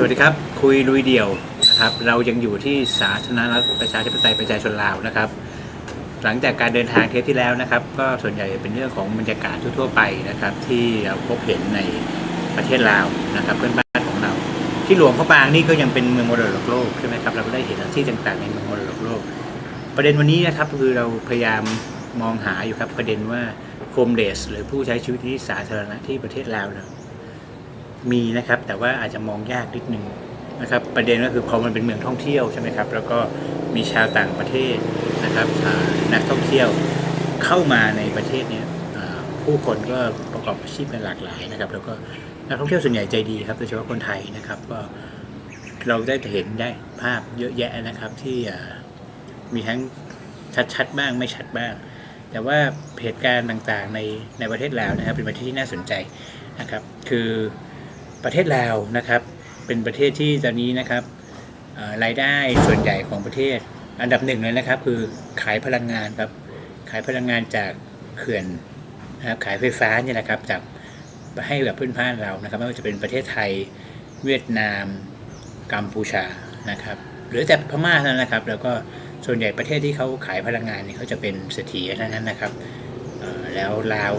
สวัสดีครับ คุยลุยเดี่ยวนะครับ เรายังอยู่ที่สาธารณรัฐประชาธิปไตยประชาชนลาวนะครับ หลังจากการเดินทางเทปที่แล้วนะครับ ก็ส่วนใหญ่เป็นเรื่องของบรรยากาศทั่วๆไปนะครับ ที่เราพบเห็นในประเทศลาวนะครับ เพื่อนบ้านของเรา ที่หลวงพระบางนี่ก็ยังเป็นเมืองมรดกโลกใช่ไหมครับเราก็ได้เห็นที่ต่างๆในเมืองมรดกโลก ประเด็นวันนี้นะครับคือเราพยายามมองหาอยู่ครับประเด็นว่าโฮมเลสหรือผู้ใช้ชีวิตที่สาธารณะที่ประเทศลาวเนี่ย มีนะครับ แต่ว่าอาจจะมองยากนิดนึงนะครับ ประเด็นก็คือพอมันเป็นเมืองท่องเที่ยวใช่ไหมครับ แล้วก็มีชาวต่างประเทศนะครับนักท่องเที่ยวเข้ามาในประเทศเนี่ยผู้คนก็ประกอบอาชีพกันหลากหลายนะครับ แล้วก็นักท่องเที่ยวส่วนใหญ่ใจดีครับโดยเฉพาะคนไทยนะครับก็เราได้เห็นได้ภาพเยอะแยะนะครับที่มีทั้งชัดๆบ้างไม่ชัดบ้าง แต่ว่าเหตุการณ์ต่างๆในในประเทศลาวนะครับ เป็นประเทศที่น่าสนใจนะครับ คือ ประเทศลาวนะครับ เป็นประเทศที่ตอนนี้นะครับรายได้ส่วนใหญ่ของประเทศ อันดับหนึ่งเลยนะครับ คือขายพลังงานครับขายพลังงานจากเขื่อนนะครับขายไฟฟ้าเนี่ยนะครับจากให้กับเพื่อนบ้านเรานะครับไม่ว่าจะเป็นประเทศไทยเวียดนาม กัมพูชานะครับ หรือแต่พม่าเท่านั้นนะครับ แล้วก็ส่วนใหญ่ประเทศที่เขาขายพลังงานเนี่ยเขาจะเป็นเศรษฐีเท่านั้นนะครับแล้วลาว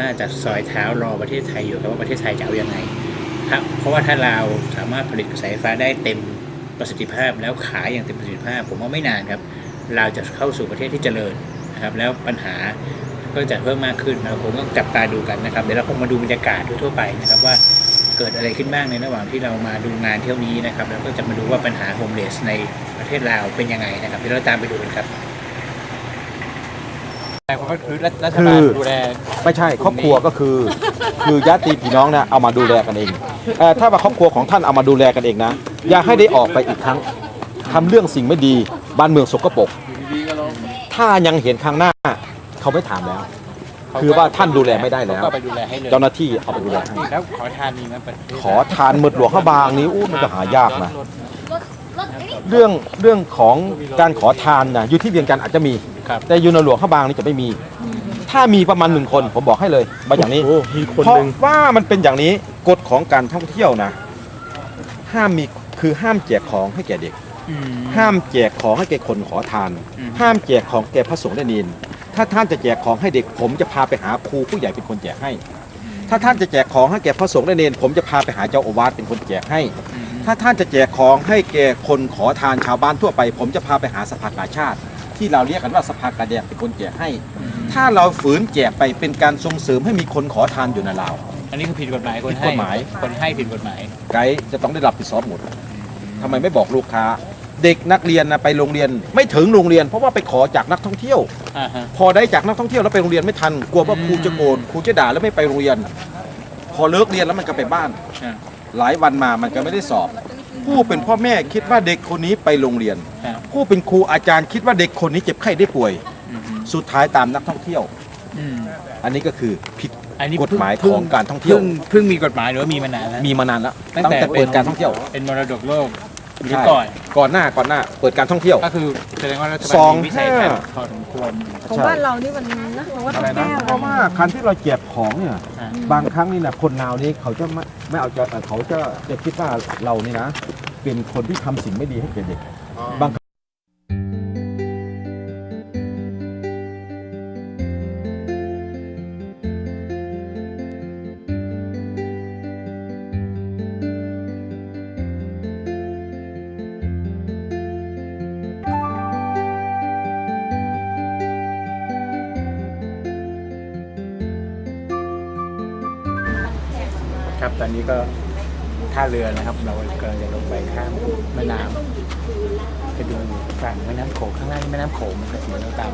น่าจะซอยเท้ารอประเทศไทยอยู่ครับว่าประเทศไทยจะเอาอยังไงครับ เพราะว่าถ้าลาวสามารถผลิตกระแสไฟฟ้าได้เต็มประสิทธิภาพ แล้วขายอย่างเต็มประสิทธิภาพ ผมว่าไม่นานครับลาวจะเข้าสู่ประเทศที่เจริญนะครับ แล้วปัญหาก็จะเพิ่มมากขึ้นเราคงต้องจับตาดูกันนะครับ เดี๋ยวเราคงมาดูบรรยากาศทั่วๆไปนะครับว่าเกิดอะไรขึ้นบ้างในระหว่างที่เรามาดูงานเที่ยวนี้นะครับ แล้วก็จะมาดูว่าปัญหาโฮมเลสในประเทศลาวเป็นยังไงนะครับเดี๋ยวเราตามไปดูกันครับแต่ก็คือรัฐบาลดูแลไม่ใช่ครอบครัวก็คือ คือญาติพี่น้องนะเอามาดูแลกันเอง เออถ้าว่าครอบครัวของท่านเอามาดูแลกันเองนะ อย่าให้ได้ออกไปอีกครั้งทำเรื่องสิ่งไม่ดีบ้านเมืองสกปรกถ้ายังเห็นข้างหน้า เขาไม่ถามแล้ว คือว่าท่านดูแลไม่ได้แล้วก็ไปดูแลให้เลยเจ้าหน้าที่เอาไปดูแลให้แล้วขอทานมีไหมประเทศขอทานหมดหลวงข้าบางนี้อู้มันก็หายากนะเรื่องเรื่องของการขอทานนะอยู่ที่เวียงจันทร์อาจจะมี ครับแต่อยู่ในหลวงข้าบางนี่จะไม่มี ถ้ามีประมาณหนึ่งคนผมบอกให้เลยมาอย่างนี้ มีคนเพราะหนึ่งว่ามันเป็นอย่างนี้ กฎของการท่องเที่ยวนะ ห้ามมีคือห้ามแจกของให้แก่เด็ก อืม ห้ามแจกของให้แก่คนขอทาน อืม ห้ามแจกของแก่พระสงฆ์และเนนถ้าท่านจะแจกของให้เด็ก ผมจะพาไปหาครูผู้ใหญ่เป็นคนแจกให้ ถ้าท่านจะแจกของให้แก่พระสงฆ์และเนนผมจะพาไปหาเจ้าอาวาสเป็นคนแจกให้ถ้าท่านจะแจกของให้แก่คนขอทานชาวบ้านทั่วไป ผมจะพาไปหาสภากาชาติ ที่เราเรียกกันว่าสภากาแดงเป็นคนแจกให้ ถ้าเราฝืนแจกไปเป็นการส่งเสริมให้มีคนขอทานอยู่ในลาว อันนี้คือผิดกฎหมายคนผิดให้กฎหมาย คนให้ผิดกฎหมาย ไกด์จะต้องได้รับผิดชอบหมดทำไมไม่บอกลูกค้า เด็กนักเรียนนะไปโรงเรียนไม่ถึงโรงเรียน เพราะว่าไปขอจากนักท่องเที่ยว อ่าฮะ พอได้จากนักท่องเที่ยวแล้วไปโรงเรียนไม่ทันกลัวว่าอืม ครูจะโกรธครูจะด่าแล้วไม่ไปโรงเรียน พอเลิกเรียนแล้วมันก็ไปบ้าน อ่า หลายวันมามันก็ไม่ได้สอบ ผู้เป็นพ่อแม่คิดว่าเด็กคนนี้ไปโรงเรียน ครับ ผู้เป็นครูอาจารย์คิดว่าเด็กคนนี้เจ็บไข้ได้ป่วย อืมสุดท้ายตามนักท่องเที่ยว อืมอันนี้ก็คือผิด อันนี้กฎหมายเพิ่ของการท่องเที่ยวพิ่เพิ่งมีกฎหมายหรือว่ามีมานานแล้ว มีมานานแล้วตั้ตั้งงแต่แต่เปิดการท่องเที่ยว เป็นมรดกโลกหรือใช่ก่อน ก่อนหน้าก่อนหน้า เปิดการท่องเที่ยว ก็คือแสดงว่ารัฐบาสลองมีวิสัยทัศน์ห้าพอสมควรของบ้านเรานี่มันนะเราว่าต้องแก้เพราะว่าคันที่เราแจกของเนี่ยอ่าบางครั้งนี่นะคนนาวนี่เขาจะไม่ไม่เอาใจเขาจะจะคิดว่าเรานี่นะ เป็นคนที่ทำสิ่งไม่ดีให้แก่เด็กบางค ตอนนี้ก็ท่าเรือนะครับ เรากำลังจะลงไปข้ามแม่น้ำไปดูฝั่งแม่น้ำโขงข้างล่างนี่แม่น้ำโขงนะครับเดี๋ยวเราตาม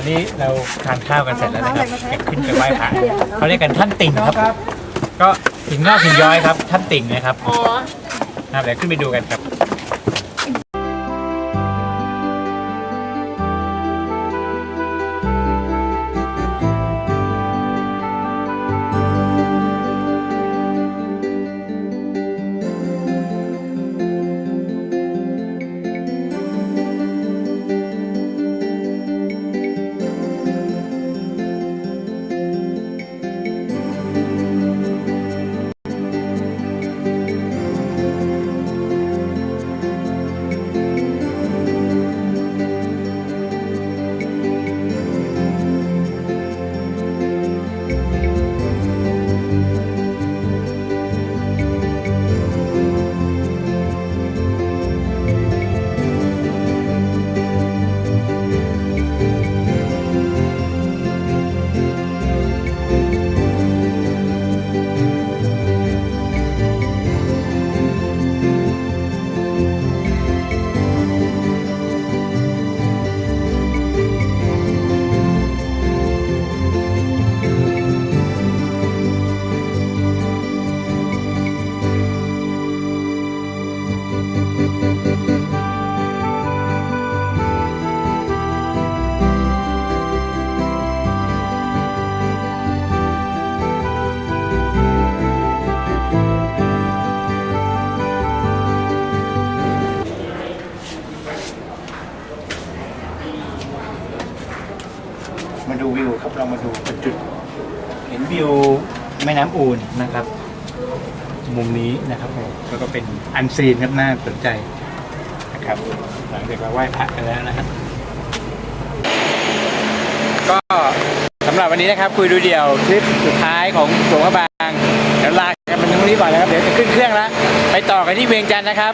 อนนี้เราทานข้าวกันเสร็จแล้วนะครับจะขึ้นไปไหว้พระเขาเรียกกันท่านติ่งครับ ก็ถึงหน้าถึงย้อยครับ ท่านติ่งนะครับอ๋อนะครับเดี๋ยวขึ้นไปดูกันครับ น้ำอูนนะครับ มุมนี้นะครับผมแล้วก็เป็นอันซีนครับน่าสนใจนะครับ หลังจากเราไหว้พระกันแล้วนะครับก็สำหรับวันนี้นะครับคุยดูเดี่ยวทริปสุดท้ายของหลวงพระบางเดี๋ยวลากันเป็นตรงนี้ก่อนนะครับเดี๋ยวจะขึ้นเครื่องแล้วไปต่อกันที่เวียงจันทร์นะครับ